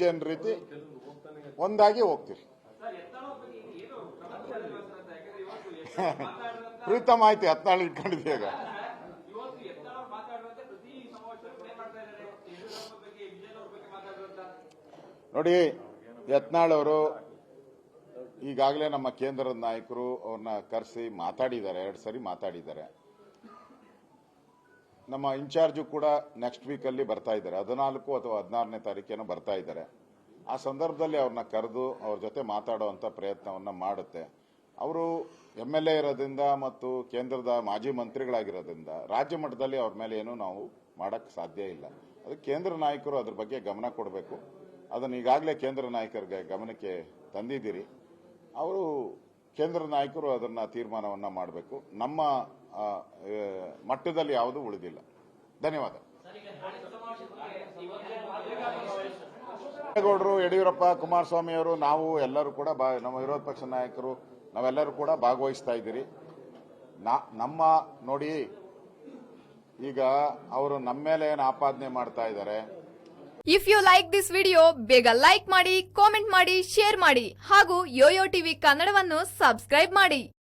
ಜನ ರೀತಿ ಒಂದಾಗಿ ಹೋಗ್ತೀವಿ ಪ್ರೀತಮ್ ಆಯ್ತು ಹತ್ನಾಳು ಇಟ್ಕೊಂಡಿದ್ದೆ ಈಗ. ಇವತ್ತು ಯತ್ನಾಳ್ ಅವ್ರು ಪ್ರತಿ ಸಮಾವೇಶದಲ್ಲಿ ಪ್ಲೇ ಮಾಡ್ತಾ ಇದ್ದಾರೆ ಬಗ್ಗೆ ವಿಜಯ್ ಬಗ್ಗೆ ಮಾತಾಡಿದಂತ ನೋಡಿ, ಯತ್ನಾಳ್ ಅವರು ಈಗಾಗಲೇ ನಮ್ಮ ಕೇಂದ್ರದ ನಾಯಕರು ಅವ್ರನ್ನ ಕರೆಸಿ ಮಾತಾಡಿದ್ದಾರೆ, ಎರಡು ಸರಿ ಮಾತಾಡಿದ್ದಾರೆ. ನಮ್ಮ ಇನ್ಚಾರ್ಜು ಕೂಡ ನೆಕ್ಸ್ಟ್ ವೀಕಲ್ಲಿ ಬರ್ತಾ ಇದ್ದಾರೆ. ಹದಿನಾಲ್ಕು ಅಥವಾ ಹದಿನಾರನೇ ತಾರೀಕೇನೋ ಬರ್ತಾ ಇದ್ದಾರೆ. ಆ ಸಂದರ್ಭದಲ್ಲಿ ಅವ್ರನ್ನ ಕರೆದು ಅವ್ರ ಜೊತೆ ಮಾತಾಡುವಂಥ ಪ್ರಯತ್ನವನ್ನು ಮಾಡುತ್ತೆ. ಅವರು ಎಂ ಎಲ್ ಎ ಇರೋದ್ರಿಂದ ಮತ್ತು ಕೇಂದ್ರದ ಮಾಜಿ ಮಂತ್ರಿಗಳಾಗಿರೋದ್ರಿಂದ ರಾಜ್ಯ ಮಟ್ಟದಲ್ಲಿ ಅವ್ರ ಮೇಲೆ ಏನೂ ನಾವು ಮಾಡೋಕ್ಕೆ ಸಾಧ್ಯ ಇಲ್ಲ. ಅದು ಕೇಂದ್ರ ನಾಯಕರು ಅದ್ರ ಬಗ್ಗೆ ಗಮನ ಕೊಡಬೇಕು. ಅದನ್ನು ಈಗಾಗಲೇ ಕೇಂದ್ರ ನಾಯಕರಿಗೆ ಗಮನಕ್ಕೆ ತಂದಿದ್ದೀರಿ. ಅವರು ಕೇಂದ್ರ ನಾಯಕರು ಅದನ್ನ ತೀರ್ಮಾನವನ್ನು ಮಾಡಬೇಕು. ನಮ್ಮ ಮಟ್ಟದಲ್ಲಿ ಯಾವುದೂ ಉಳಿದಿಲ್ಲ. ಧನ್ಯವಾದ. ಗೌಡರು ಯಡಿಯೂರಪ್ಪ, ಕುಮಾರಸ್ವಾಮಿ ಅವರು, ನಾವು ಎಲ್ಲರೂ ಕೂಡ ನಮ್ಮ ವಿರೋಧ ಪಕ್ಷ ನಾಯಕರು, ನಾವೆಲ್ಲರೂ ಕೂಡ ಭಾಗವಹಿಸ್ತಾ ಇದ್ದೀರಿ. ನಮ್ಮ ನೋಡಿ, ಈಗ ಅವರು ನಮ್ಮ ಮೇಲೆ ಏನು ಆಪಾದನೆ ಮಾಡ್ತಾ ಇದ್ದಾರೆ. If you like this video ಬೇಗ ಲೈಕ್ ಮಾಡಿ ಕಾಮೆಂಟ್ ಮಾಡಿ ಶೇರ್ ಮಾಡಿ, ಹಾಗೂ ಯೋಯೋ ಟಿವಿ ಕನ್ನಡವನ್ನು ಸಬ್ಸ್ಕ್ರೈಬ್ ಮಾಡಿ.